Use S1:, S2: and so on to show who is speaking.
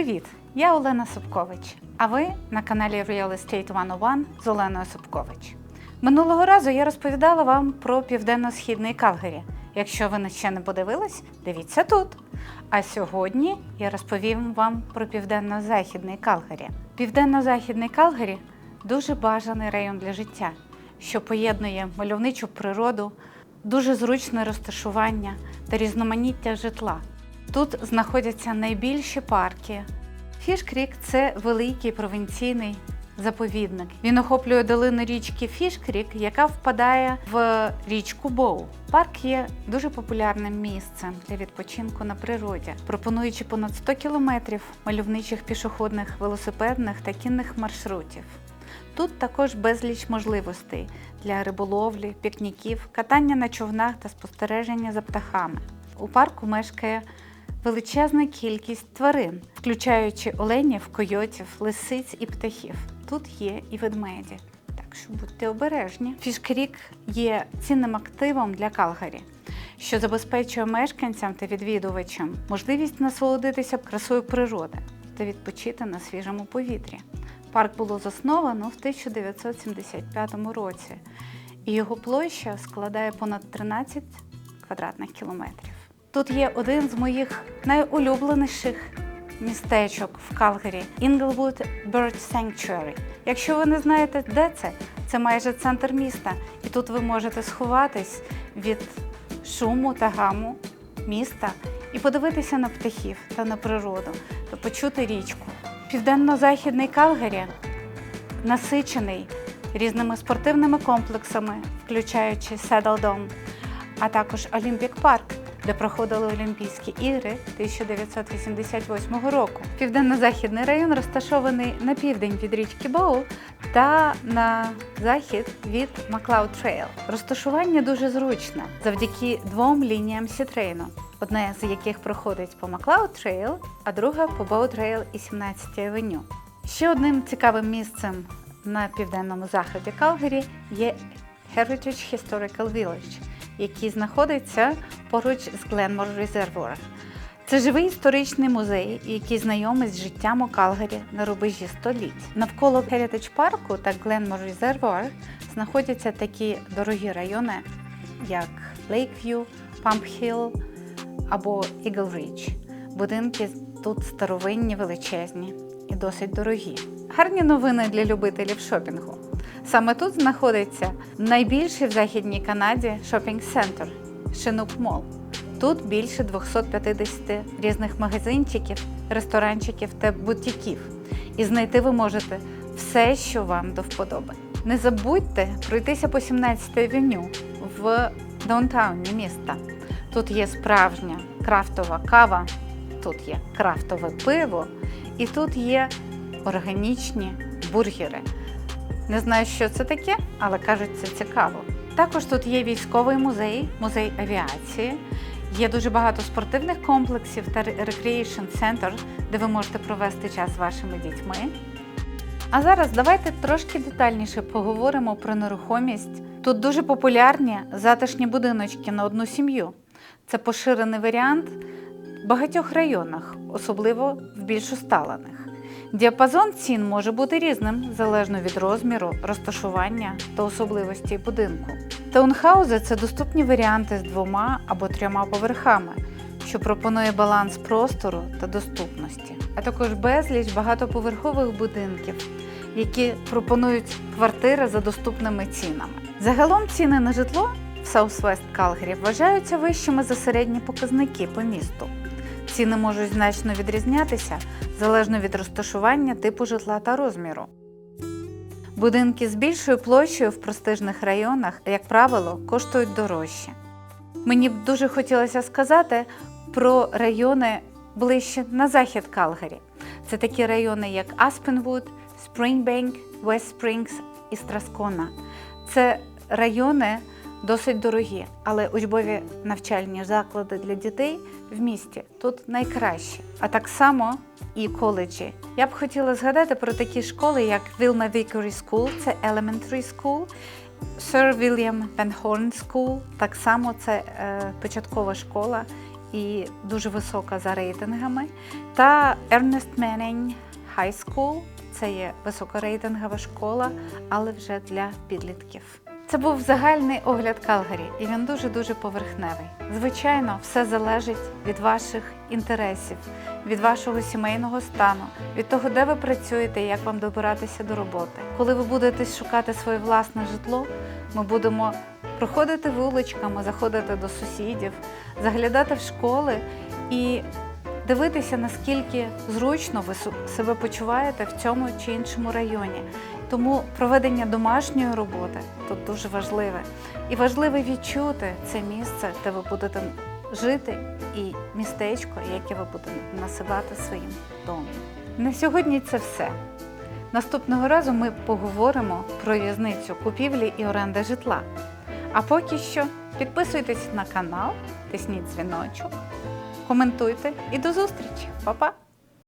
S1: Привіт! Я Олена Собкович. А ви на каналі Real Estate 101 з Оленою Собкович. Минулого разу я розповідала вам про південно-східний Калгарі. Якщо ви ще не подивились, дивіться тут. А сьогодні я розповім вам про південно-західний Калгарі. Південно-західний Калгарі дуже бажаний район для життя, що поєднує мальовничу природу, дуже зручне розташування та різноманіття житла. Тут знаходяться найбільші парки. Фішкрік це великий провінційний заповідник. Він охоплює долину річки Фішкрік, яка впадає в річку Боу. Парк є дуже популярним місцем для відпочинку на природі, пропонуючи понад 100 кілометрів мальовничих пішохідних, велосипедних та кінних маршрутів. Тут також безліч можливостей для риболовлі, пікніків, катання на човнах та спостереження за птахами. У парку мешкає величезна кількість тварин, включаючи оленів, койотів, лисиць і птахів. Тут є і ведмеді. Так що будьте обережні. Фішкрік є цінним активом для Калгарі, що забезпечує мешканцям та відвідувачам можливість насолодитися красою природи та відпочити на свіжому повітрі. Парк було засновано в 1975 році, і його площа складає понад 13 квадратних кілометрів. Тут є один з моїх найулюбленіших містечок в Калгарі Inglewood Bird Sanctuary. Якщо ви не знаєте, де це, це майже центр міста, і тут ви можете сховатись від шуму та гаму міста і подивитися на птахів та на природу, та почути річку. Південно-західний Калгарі насичений різними спортивними комплексами, включаючи Dome, а також Олімпік Парк, де проходили Олімпійські ігри 1988 року. Південно-західний район розташований на південь від річки Боу та на захід від Маклауд Трейл. Розташування дуже зручне завдяки двом лініям Сітрейну, одна з яких проходить по Маклауд Трейл, а друга по Боу Трейл і 17 авеню. Ще одним цікавим місцем на південному заході Калгарі є Heritage Historical Village, який знаходиться поруч з Гленмор Reservoir. Це живий історичний музей, який знайомий з життям у Калгарі на рубежі століть. Навколо Heritage парку та Гленмор Reservoir знаходяться такі дорогі райони, як Pump Hill або Eagle Ridge. Будинки тут старовинні, величезні і досить дорогі. Гарні новини для любителів шопінгу. Саме тут знаходиться найбільший в Західній Канаді шопінг-центр Шинук Мол. Тут більше 250 різних магазинчиків, ресторанчиків та бутіків. І знайти ви можете все, що вам до вподоби. Не забудьте пройтися по 17 авеню в даунтауні міста. Тут є справжня крафтова кава, тут є крафтове пиво, і тут є органічні бургери. Не знаю, що це таке, але кажуть, це цікаво. Також тут є військовий музей, музей авіації. Є дуже багато спортивних комплексів та recreation центр, де ви можете провести час з вашими дітьми. А зараз давайте трошки детальніше поговоримо про нерухомість. Тут дуже популярні затишні будиночки на одну сім'ю. Це поширений варіант в багатьох районах, особливо в більш усталених. Діапазон цін може бути різним залежно від розміру, розташування та особливості будинку. Таунхаузи це доступні варіанти з двома або трьома поверхами, що пропонує баланс простору та доступності, а також безліч багатоповерхових будинків, які пропонують квартири за доступними цінами. Загалом ціни на житло в Southwest Calgary вважаються вищими за середні показники по місту. Ціни можуть значно відрізнятися залежно від розташування типу житла та розміру. Будинки з більшою площею в престижних районах, як правило, коштують дорожче. Мені б дуже хотілося сказати про райони ближче на захід Калгарі. Це такі райони, як Аспенвуд, Спрінгбенк, Вест Спрінгс і Страскона. Це райони досить дорогі, але учбові навчальні заклади для дітей в місті тут найкращі, а так само і коледжі. Я б хотіла згадати про такі школи, як Wilma Vickery School, це Elementary School, Sir William Van Horn School, так само це е, початкова школа, і дуже висока за рейтингами. Та Ernest Manning High School це є високорейтингова школа, але вже для підлітків. Це був загальний огляд Калгарі, і він дуже-дуже поверхневий. Звичайно, все залежить від ваших інтересів, від вашого сімейного стану, від того, де ви працюєте як вам добиратися до роботи. Коли ви будете шукати своє власне житло, ми будемо проходити вуличками, заходити до сусідів, заглядати в школи і дивитися, наскільки зручно ви себе почуваєте в цьому чи іншому районі. Тому проведення домашньої роботи тут дуже важливе. І важливо відчути це місце, де ви будете жити, і містечко, яке ви будете називати своїм домом. На сьогодні це все. Наступного разу ми поговоримо про різницю купівлі і оренди житла. А поки що підписуйтесь на канал, тисніть дзвіночок, коментуйте і до зустрічі! Па-па!